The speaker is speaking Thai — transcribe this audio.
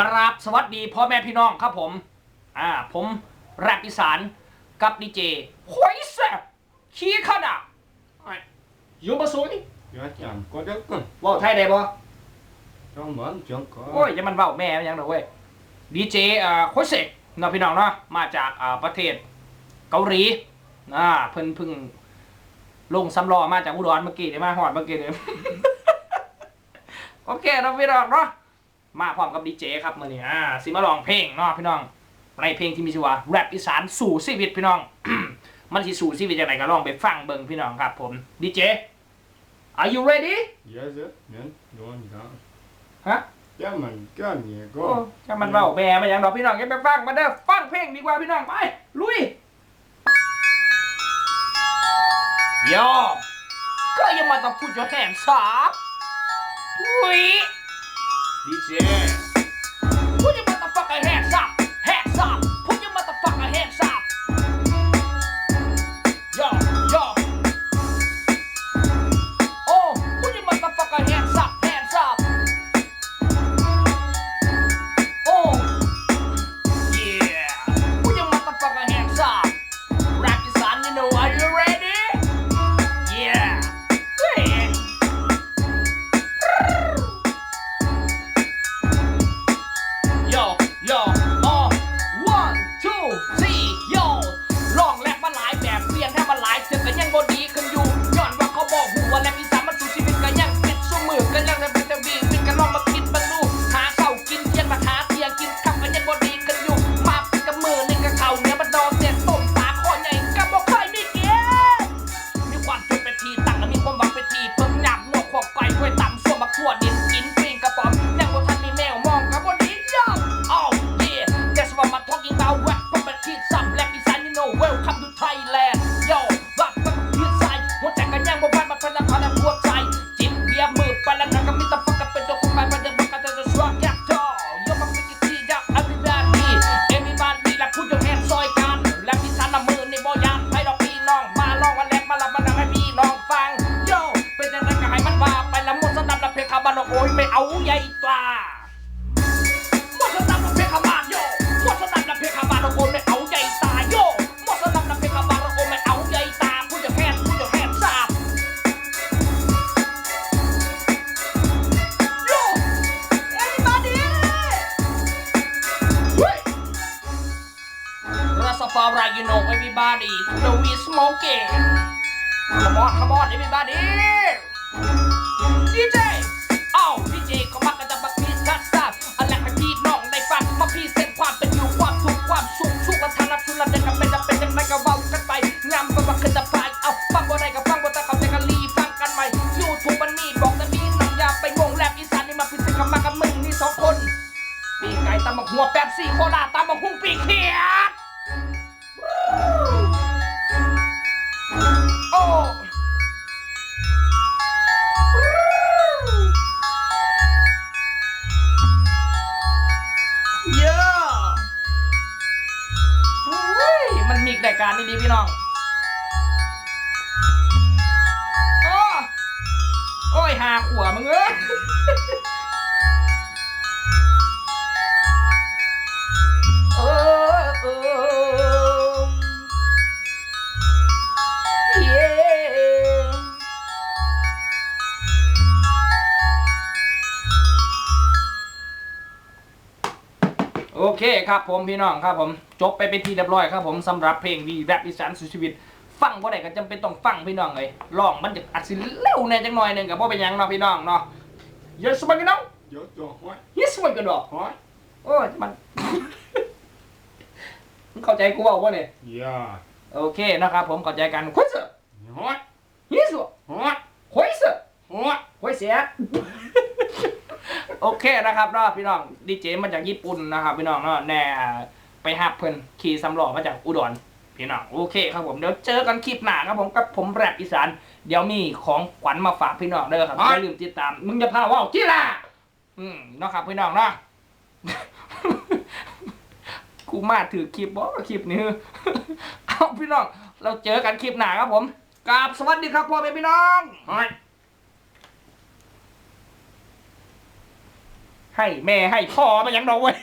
กราบสวัสดีพ่อแม่พี่น้องครับผม อ่า ผมแรปอีสานกับดีเจหอยแซ่บขี้ขนาดไอ้อยู่มาสูนี่ Dạ chẳng có đất mà เว่าไทยได้บ่ Cho mến chẳng โอ้ย có จะมันเว้าแม่มันยังดอกเว้ยดีเจอ่าโคชเซกเนาะพี่น้องเนาะมาจากอ่าประเทศเกาหลีอ่าเพิ่นเพิ่งลงสำรอมาจากอุดรเมื่อกี้เนี่ยมาหอดเมื่อกี้เนี่ยโอเคเนาะพี่น้องเนาะ มาพร้อมกับดีเจครับมื้อนี้อ่าสิมาลองเพลงเนาะพี่น้องในเพลงที่มีชื่อว่าแรปอีสานสู่ชีวิตพี่น้อง มันสิสู่ชีวิตจังไดก็ลองไปฟังเบิ่งพี่น้องครับผมดีเจ Are you ready Dạ dạ Nên Đúng dạ ฮะ Chắc mình cái gì โอ้ có จะมันเบาแม่มาอย่างดอกพี่น้องอย่าไปฟังมาเด้อฟังเพลงดีกว่าพี่น้องไปลุยโยก็ยังมาต้องพูด your hands up ลุย ดีเ go. See? Rastafari you know everybody to the we smoking come on come on everybody DJ อ้า DJ เขามักกันจะมาพีทัดทราบอะไรให้พี่น้องได้ฟังมาพีเส้นความเป็นอยู่ความทุกข์ความสุขสุขและทานักชุลเด็กกันเป็นจะเป็นยังไงก็เว้ากันไปงามก็ว่าขึ้นจะพายเอาฟังบ่ได้ก็ฟังบ่แต่เขาใจกันรีฟังกันใหม่ยูทูบมันมีบอกแต่มีน้องยาไปงงแรปอีสานนี่มาพิเศษกับมากับมึงนี่สองคนปีไก่ตำบักหัวแป๊บซี่โคราตำบักหุ่งปี การดีพี่น้อง โอ้โอ้ยหาขวมึงเอ้ย โอเคครับผมพี่น้องครับผมจบไปเป็นที่เรียบร้อยครับผมสำหรับเพลงวีแรปอีสานสู่ชีวิต ฟังบ่ได้ก็จำเป็นต้องฟังพี่น้องเลยร้องมันจะอัดสิเร็วแน่จังหน่อยหนึงกับบ่เป็นหยังเนาะพี่น้องเนาะเยอะสมัยกันเนาะ Dạ cho hỏi เยอะสมัยกันเนาะ Hỏi โอ้ยมันมึงเข้าใจกูเปล่าวะเนี่ย Dạ โอเคนะครับผมเข้าใจกันคุยเสอะ Hỏi ยี่สิบ Hỏi คุยเสอะ Hỏi คุยเสีย โอเคนะครับเนาะพี่น้องดีเจมาจากญี่ปุ่นนะครับ พี่น้องเนาะแน่ไปหับเพิ่นขี่สำล้อมาจากอุดรพี่น้องโอเคครับผมเดี๋ยวเจอกันคลิปหน้าครับผมกับผมแรปอีสาน เดี๋ยวมีของขวัญมาฝากพี่น้องเด้อครับอย่าลืมติดตาม มึงจะพาว่าวที่ล่ะอืมเนาะครับพี่น้องเนาะกูมาถือคลิปบอกคลิปนี้เอาพี่น้อง เราเจอกันคลิปหน้าครับผมกราบสวัสดีครับพ่อแม่พี่น้อง ให้แม่ให้พ่อมายังดอกเว้ย